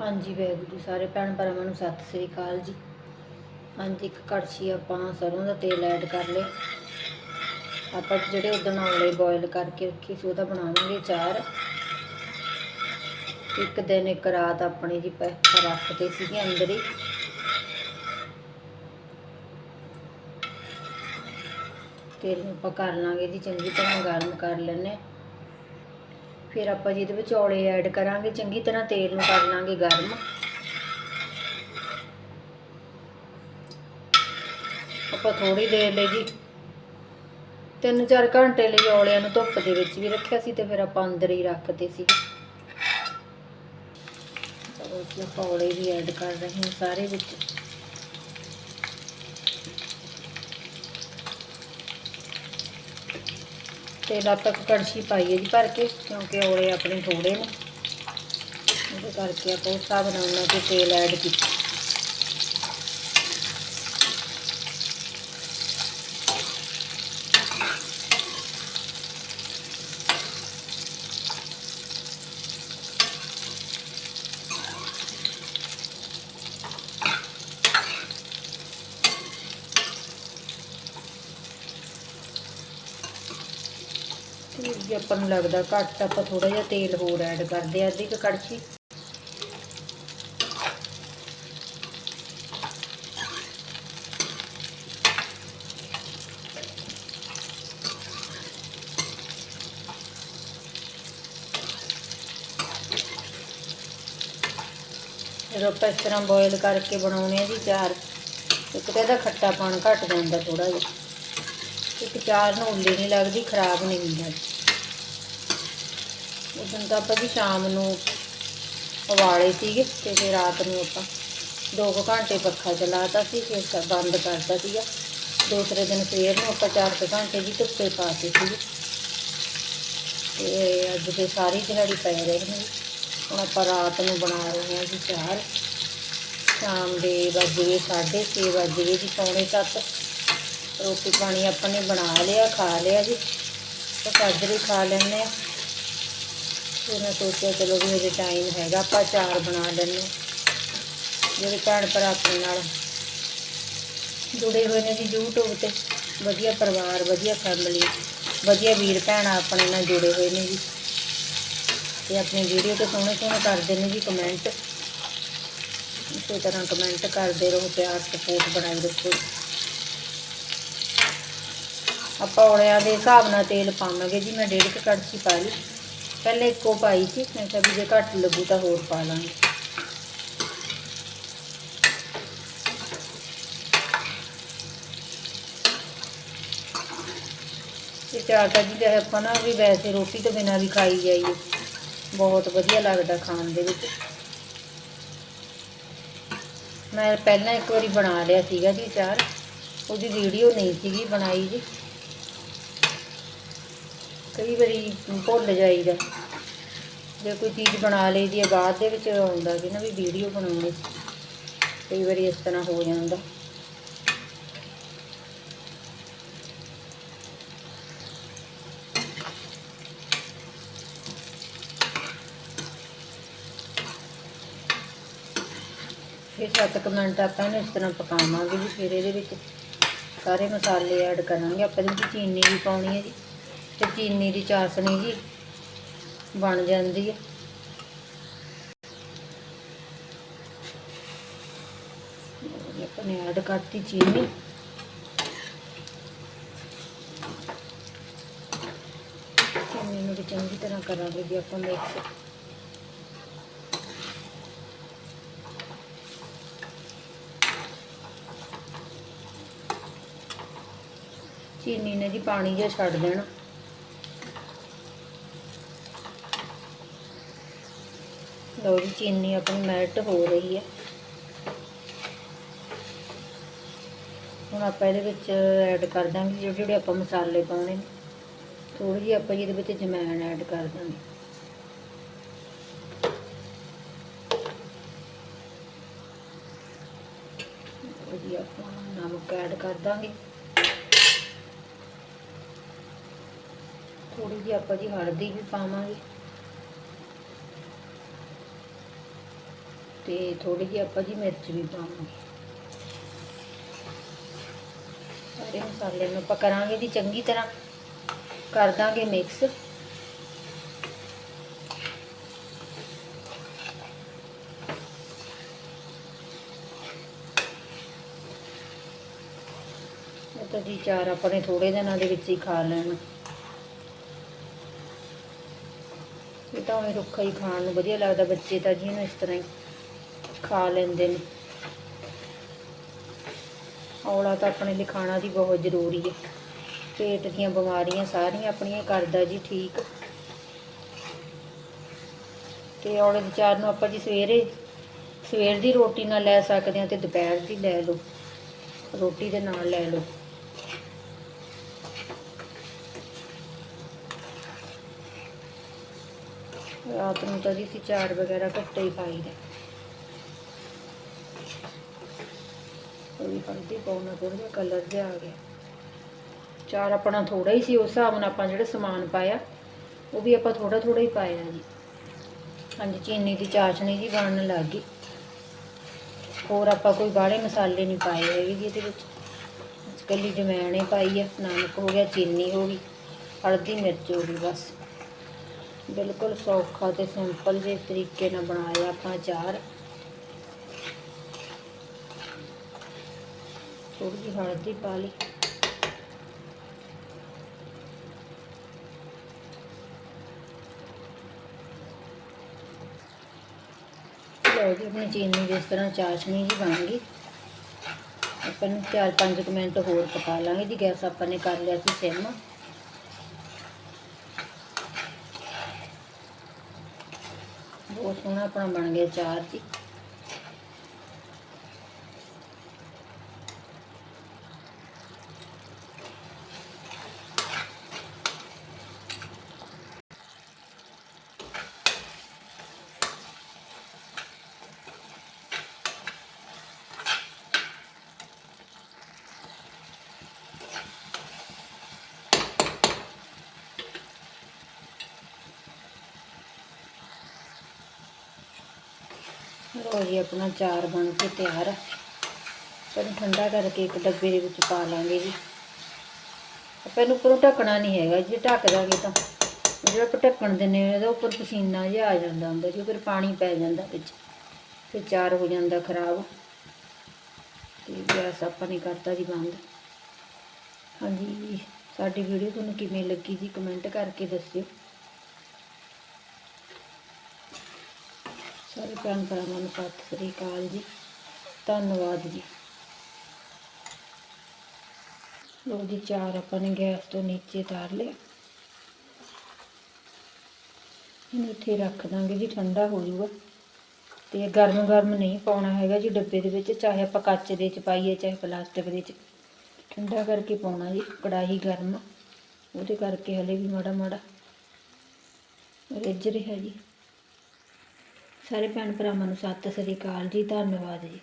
ਹਾਂਜੀ, ਵਾਹਿਗੁਰੂ ਜੀ, ਸਾਰੇ ਭੈਣ ਭਰਾਵਾਂ ਨੂੰ ਸਤਿ ਸ੍ਰੀ ਅਕਾਲ ਜੀ। ਹਾਂਜੀ, ਇੱਕ ਕੜਛੀ ਆਪਾਂ ਸਰੋਂ ਦਾ ਤੇਲ ਐਡ ਕਰ ਲਏ ਆਪਾਂ ਜਿਹੜੇ ਉਦੋਂ ਔਲੇ ਬੋਇਲ ਕਰਕੇ ਰੱਖੀ ਸੀ, ਉਹਦਾ ਬਣਾਵਾਂਗੇ ਚਾਰ ਇੱਕ ਦਿਨ, ਇੱਕ ਰਾਤ ਆਪਣੇ ਜੀ ਪੈ, ਰੱਖਦੇ ਸੀਗੇ ਅੰਦਰ ਹੀ। ਤੇਲ ਨੂੰ ਆਪਾਂ ਕਰ ਲਾਂਗੇ ਜੀ, ਚੰਗੀ ਤਰ੍ਹਾਂ ਗਰਮ ਕਰ ਲੈਣੇ ਫਿਰ ਆਪਾਂ ਜਿਹਦੇ ਵਿੱਚ ਔਲੇ ਐਡ ਕਰਾਂਗੇ, ਚੰਗੀ ਤਰ੍ਹਾਂ ਤੇਲ ਨੂੰ ਕਰ ਲਾਂਗੇ ਗਰਮ। ਆਪਾਂ ਥੋੜੀ ਦੇਰ ਲਈ ਜੀ 3-4 ਘੰਟੇ ਲਈ ਔਲਿਆਂ ਨੂੰ ਧੁੱਪ ਦੇ ਵਿੱਚ ਵੀ ਰੱਖਿਆ ਸੀ ਤੇ ਫਿਰ ਆਪਾਂ ਅੰਦਰ ਹੀ ਰੱਖਦੇ ਸੀ। ਚਲੋ ਜੀ, ਆਪਾਂ ਔਲੇ ਵੀ ਐਡ ਕਰ ਰਹੇ ਹਾਂ ਸਾਰੇ ਵਿੱਚ। ਤੇਲ ਆਪਾਂ ਇੱਕ ਕੜਛੀ ਪਾਈਏ ਜੀ ਭਰ ਕੇ, ਕਿਉਂਕਿ ਔਲੇ ਆਪਣੇ ਥੋੜੇ ਨੇ। ਉਹਦੇ ਕਰਕੇ ਆਪਾਂ ਉਸ ਹਿਸਾਬ ਨਾਲ ਉਹਨਾਂ ਤੇ ਤੇਲ ਐਡ ਕੀਤਾ। ਤੇ ਜੇ ਆਪਾਂ ਨੂੰ ਲੱਗਦਾ ਘੱਟ, ਆਪਾਂ ਥੋੜਾ ਜਿਹਾ ਤੇਲ ਹੋਰ ਐਡ ਕਰਦੇ ਆ ਅੱਧੀ ਕੁ ਕੜਛੀ। ਜਦੋਂ ਆਪਾਂ ਇਸ ਤਰ੍ਹਾਂ ਬੋਇਲ ਕਰਕੇ ਬਣਾਉਣੇ ਆ ਜੀ ਚਾਰ, ਇੱਕ ਤਾਂ ਇਹਦਾ ਖੱਟਾਪਣ ਘੱਟ ਜਾਂਦਾ ਥੋੜਾ ਜਿਹਾ। ਇੱਕ ਚਾਰ ਨੂੰ ਉੱਲੀ ਨਹੀਂ ਲੱਗਦੀ ਖਰਾਬ ਨਹੀਂ ਹੁੰਦਾ ਉਦੋਂ ਤਾਂ ਆਪਾਂ ਜੀ ਸ਼ਾਮ ਨੂੰ ਉਬਾਲੇ ਸੀਗੇ ਤੇ ਫਿਰ ਰਾਤ ਨੂੰ ਆਪਾਂ 2 ਘੰਟੇ ਪੱਖਾ ਚਲਾਤਾ ਸੀ, ਫਿਰ ਬੰਦ ਕਰਤਾ ਸੀਗਾ। ਦੂਸਰੇ ਦਿਨ ਸਵੇਰ ਨੂੰ ਆਪਾਂ 4 ਘੰਟੇ ਜੀ ਧੁੱਪੇ ਪਾਤੇ ਸੀਗੇ। ਤੇ ਅੱਜ ਦੇ ਸਾਰੀ ਦਿਹਾੜੀ ਪੈ ਰਹੇ ਨੇ। ਜੀ। ਹੁਣ ਆਪਾਂ ਰਾਤ ਨੂੰ ਬਣਾ ਰਹੇ ਹਾਂ ਜੀ ਚਾਰ। ਸ਼ਾਮ ਦੇ ਵੱਜ ਗਏ 6:30 ਵੱਜ ਗਏ ਜੀ, ਪੌਣੇ ਸੱਤ। ਰੋਟੀ ਪਾਣੀ ਆਪਾਂ ਨੇ ਬਣਾ ਲਿਆ, ਖਾ ਲਿਆ ਜੀ। ਤੇ ਸਾਜਰੇ ਖਾ ਲੈਂਦੇ ਆ ਫਿਰ ਮੈਂ ਸੋਚਿਆ ਚਲੋ ਵੀ ਹਜੇ ਟਾਈਮ ਹੈਗਾ, ਆਪਾਂ ਚਾਰ ਬਣਾ ਲੈਂਦੇ ਹਾਂ। ਜਿਹੜੇ ਭੈਣ ਭਰਾ ਆਪਣੇ ਨਾਲ ਜੁੜੇ ਹੋਏ ਨੇ ਜੀ YouTube ਤੇ। ਵਧੀਆ ਪਰਿਵਾਰ, ਵਧੀਆ ਫੈਮਿਲੀ ਵਧੀਆ ਵੀਰ ਭੈਣ ਆਪਣੇ ਨਾਲ ਜੁੜੇ ਹੋਏ ਨੇ ਜੀ। ਤੇ ਆਪਣੀ ਵੀਡੀਓ ਤੇ ਸੋਹਣੇ ਸੋਹਣੇ ਕਰਦੇ ਨੇ ਜੀ ਕਮੈਂਟ ਇਸੇ ਤਰ੍ਹਾਂ ਕਮੈਂਟ ਕਰਦੇ ਰਹੋ, ਪਿਆਰ ਸਪੋਰਟ ਬਣਾਈ ਰੱਖੋ। ਆਪਾਂ ਔਲਿਆਂ ਦੇ ਹਿਸਾਬ ਨਾਲ ਤੇਲ ਪਾਵਾਂਗੇ ਜੀ, ਮੈਂ ਡੇਢ ਕੁ ਕੜਛੀ ਪਾ ਲਈ। ਪਹਿਲੇ ਇੱਕੋ ਪਾਈ ਸੀ, ਮੈਂ ਕਿਹਾ ਵੀ ਜੇ ਘੱਟ ਲੱਗੂ ਤਾਂ ਹੋਰ ਪਾ ਲਾਂਗੇ। ਇਹ ਚਾਰ ਤਾਂ ਜੀ ਚਾਹੇ ਆਪਾਂ ਨਾ ਵੀ ਵੈਸੇ ਰੋਟੀ ਤੋਂ ਬਿਨਾਂ ਵੀ ਖਾਈ ਜਾਈਏ। ਬਹੁਤ ਵਧੀਆ ਲੱਗਦਾ ਖਾਣ ਦੇ ਵਿੱਚ। ਮੈਂ ਪਹਿਲਾਂ ਇੱਕ ਵਾਰੀ ਬਣਾ ਲਿਆ ਸੀਗਾ ਜੀ ਚਾਰ ਉਹਦੀ ਵੀਡੀਓ ਨਹੀਂ ਸੀਗੀ ਬਣਾਈ ਜੀ। ਕਈ ਵਾਰੀ ਭੁੱਲ ਜਾਈਦਾ। ਜੇ ਕੋਈ ਚੀਜ਼ ਬਣਾ ਲਈ ਦੀ ਹੈ ਬਾਅਦ ਦੇ ਵਿੱਚ ਆਉਂਦਾ ਕਿ ਨਾ ਵੀ ਵੀਡੀਓ ਬਣਾਉਣੀ। ਕਈ ਵਾਰੀ ਇਸ ਤਰ੍ਹਾਂ ਹੋ ਜਾਂਦਾ। ਇਹ ਸੱਤ ਕੁ ਮਿੰਟ ਆਪਾਂ ਇਹਨੂੰ ਇਸ ਤਰ੍ਹਾਂ ਪਕਾਵਾਂਗੇ ਜੀ, ਫਿਰ ਇਹਦੇ ਵਿੱਚ ਸਾਰੇ ਮਸਾਲੇ ਐਡ ਕਰਾਂਗੇ। ਆਪਾਂ ਇਹਦੇ ਵਿੱਚ ਚੀਨੀ ਵੀ ਪਾਉਣੀ ਹੈ ਜੀ। ਤੇ ਚੀਨੀ ਦੀ ਚਾਸਣੀ ਜੀ ਬਣ ਜਾਂਦੀ ਹੈ। ਆਪਾਂ ਨੇ ਐਡ ਕਰਤੀ ਚੀਨੀ। ਚੀਨੀ ਨੂੰ ਵੀ ਚੰਗੀ ਤਰ੍ਹਾਂ ਕਰਾਂਗੇ ਜੀ ਆਪਾਂ ਮਿਕਸ ਚੀਨੀ ਨੇ ਜੀ ਪਾਣੀ ਜਿਹਾ ਛੱਡ ਦੇਣਾ। ਲਓ ਜੀ ਚੀਨੀ ਆਪਣੀ ਮੈਲਟ ਹੋ ਰਹੀ ਹੈ। ਹੁਣ ਆਪਾਂ ਇਹਦੇ ਵਿੱਚ ਐਡ ਕਰ ਦਾਂਗੇ ਜਿਹੜੇ ਜਿਹੜੇ ਆਪਾਂ ਮਸਾਲੇ ਪਾਉਣੇ ਨੇ। ਥੋੜੀ ਜਿਹੀ ਆਪਾਂ ਜੀ ਇਹਦੇ ਵਿੱਚ ਜਮੈਣ ਐਡ ਕਰ ਦਾਂਗੇ। ਲਓ ਜੀ, ਆਪਾਂ ਨਮਕ ਐਡ ਕਰ ਦਾਂਗੇ। ਥੋੜੀ ਜਿਹੀ ਆਪਾਂ ਜੀ ਹਲਦੀ ਵੀ ਪਾਵਾਂਗੇ। ਤੇ ਥੋੜੀ ਜਿਹੀ ਆਪਾਂ ਜੀ ਮਿਰਚ ਵੀ ਪਾਵਾਂਗੇ। ਸਾਰੇ ਮਸਾਲੇ ਨੂੰ ਆਪਾਂ ਕਰਾਂਗੇ ਜੀ ਚੰਗੀ ਤਰ੍ਹਾਂ। ਕਰ ਦਾਂਗੇ ਮਿਕਸ ਇਹ ਤਾਂ ਜੀ ਚਾਰ ਆਪਣੇ ਥੋੜੇ ਦਿਨਾਂ ਦੇ ਵਿੱਚ ਹੀ ਖਾ ਲੈਣ। ਇਹ ਤਾਂ ਉਵੇਂ ਰੁੱਖਾ ਹੀ ਖਾਣ ਨੂੰ ਵਧੀਆ ਲੱਗਦਾ, ਬੱਚੇ ਤਾਂ ਜੀ ਇਹਨੂੰ ਇਸ ਤਰ੍ਹਾਂ ਹੀ ਖਾ ਲੈਂਦੇ ਨੇ। ਔਲਾ ਤਾਂ ਆਪਣੇ ਲਈ ਖਾਣਾ ਦੀ ਬਹੁਤ ਜ਼ਰੂਰੀ ਹੈ। ਪੇਟ ਦੀਆਂ ਬਿਮਾਰੀਆਂ ਸਾਰੀਆਂ ਆਪਣੀਆਂ ਕਰਦਾ ਜੀ, ਠੀਕ। ਤੇ ਔਲੇ ਦੇ ਚਾਰ ਨੂੰ ਆਪਾਂ ਜੀ ਸਵੇਰੇ, ਸਵੇਰ ਦੀ ਰੋਟੀ ਨਾਲ ਲੈ ਸਕਦੇ ਹਾਂ ਤੇ ਦੁਪਹਿਰ ਦੀ ਲੈ ਲਓ। ਰੋਟੀ ਦੇ ਨਾਲ ਲੈ ਲਓ। ਰਾਤ ਨੂੰ ਤਾਂ ਜੀ ਅਸੀਂ ਚਾਰ ਵਗੈਰਾ ਘੱਟੇ ਹੀ ਖਾਈਦਾ। ਉਹਦੀ ਪਾਉਣਾ ਥੋੜਾ ਜਿਹਾ ਕਲਰ ਜਿਹਾ ਆ ਗਿਆ। ਚਾਰ ਆਪਣਾ ਥੋੜਾ ਹੀ ਸੀ, ਉਸ ਹਿਸਾਬ ਨਾਲ ਆਪਾਂ ਜਿਹੜਾ ਸਮਾਨ ਪਾਇਆ, ਉਹ ਵੀ ਆਪਾਂ ਥੋੜਾ ਥੋੜਾ ਹੀ ਪਾਇਆ ਜੀ। ਹਾਂਜੀ, ਚੀਨੀ ਦੀ ਚਾਸ਼ਨੀ ਜੀ ਬਣਨ ਲੱਗ ਗਈ। ਹੋਰ ਆਪਾਂ ਕੋਈ ਬਾਹਲੇ ਮਸਾਲੇ ਨਹੀਂ ਪਾਏ ਹੈਗੇ ਜੀ ਇਹਦੇ ਵਿੱਚ। ਬਸ ਇਕੱਲੀ ਜਮੈਣ ਹੀ ਪਾਈ ਹੈ ਨਮਕ ਹੋ ਗਿਆ, ਚੀਨੀ ਹੋ ਗਈ, ਹਲਦੀ ਮਿਰਚ ਹੋ ਗਈ ਬਸ। ਬਿਲਕੁਲ ਸੌਖਾ ਤੇ ਸਿੰਪਲ ਜਿਹੇ ਤਰੀਕੇ ਨਾਲ ਬਣਾਇਆ ਆਪਾਂ ਅਚਾਰ। ਥੋੜੀ ਜਿਹੀ ਹਲਦੀ ਪਾ ਲਈ। ਲਓ ਜੀ, ਆਪਣੀ ਚੀਨੀ ਦੀ ਇਸ ਤਰ੍ਹਾਂ ਚਾਸ਼ਨੀ ਜੀ ਬਣ ਗਈ। ਆਪਾਂ ਨੂੰ 4-5 ਮਿੰਟ ਹੋਰ ਪਕਾ ਲਾਂਗੇ ਜੀ, ਗੈਸ ਆਪਾਂ ਨੇ ਕਰ ਲਿਆ ਸੀ ਸਿਮ। ਬਹੁਤ ਸੋਹਣਾ ਆਪਣਾ ਬਣ ਗਿਆ ਚਾਰ ਜੀ। ਲਓ ਜੀ ਆਪਣਾ ਚਾਰ ਬਣ ਕੇ ਤਿਆਰ ਹੈ ਇਹਨੂੰ ਠੰਡਾ ਕਰਕੇ ਇੱਕ ਡੱਬੇ ਦੇ ਵਿੱਚ ਪਾ ਲਾਂਗੇ ਜੀ। ਆਪਾਂ ਇਹਨੂੰ ਉੱਪਰੋਂ ਢੱਕਣਾ ਨਹੀਂ ਹੈਗਾ ਜੇ, ਢੱਕ ਦਾਂਗੇ ਤਾਂ। ਜਿਹੜਾ ਆਪਾਂ ਢੱਕਣ ਦਿੰਦੇ ਹਾਂ, ਉਹਦਾ ਉੱਪਰ ਪਸੀਨਾ ਜਿਹਾ ਆ ਜਾਂਦਾ ਹੁੰਦਾ ਜੀ, ਫਿਰ ਪਾਣੀ ਪੈ ਜਾਂਦਾ ਵਿੱਚ। ਫਿਰ ਚਾਰ ਹੋ ਜਾਂਦਾ ਖਰਾਬ। ਤੇ ਗੈਸ ਆਪਾਂ ਨੇ ਕਰਤਾ ਜੀ ਬੰਦ। ਹਾਂਜੀ, ਸਾਡੀ ਵੀਡੀਓ ਤੁਹਾਨੂੰ ਕਿਵੇਂ ਲੱਗੀ ਜੀ ਕਮੈਂਟ ਕਰਕੇ ਦੱਸਿਓ। ਸਾਰੇ ਭੈਣ ਭਰਾਵਾਂ ਨੂੰ ਸਤਿ ਸ੍ਰੀ ਅਕਾਲ ਜੀ। ਧੰਨਵਾਦ ਜੀ। ਲੋ ਜੀ, ਚਾਰ ਆਪਾਂ ਨੇ ਗੈਸ ਤੋਂ ਨੀਚੇ ਉਤਾਰ ਲਿਆ। ਇਹਨੂੰ ਇੱਥੇ ਰੱਖ ਦਾਂਗੇ ਜੀ, ਠੰਡਾ ਹੋ ਜਾਊਗਾ। ਤੇ ਗਰਮ ਗਰਮ ਨਹੀਂ ਪਾਉਣਾ ਹੈਗਾ ਜੀ ਡੱਬੇ ਦੇ ਵਿੱਚ, ਚਾਹੇ ਆਪਾਂ ਕੱਚ ਦੇ ਚ ਪਾਈਏ, ਚਾਹੇ ਪਲਾਸਟਿਕ ਦੇ ਚ ਠੰਡਾ ਕਰਕੇ ਪਾਉਣਾ ਜੀ, ਕੜਾਹੀ ਗਰਮ। ਉਹਦੇ ਕਰਕੇ ਹਲੇ ਵੀ ਮਾੜਾ ਮਾੜਾ ਰਿੱਝ ਰਿਹਾ ਜੀ। ਸਾਰੇ ਭੈਣ ਭਰਾਵਾਂ ਨੂੰ ਸਤਿ ਸ੍ਰੀ ਅਕਾਲ ਜੀ ਧੰਨਵਾਦ ਜੀ।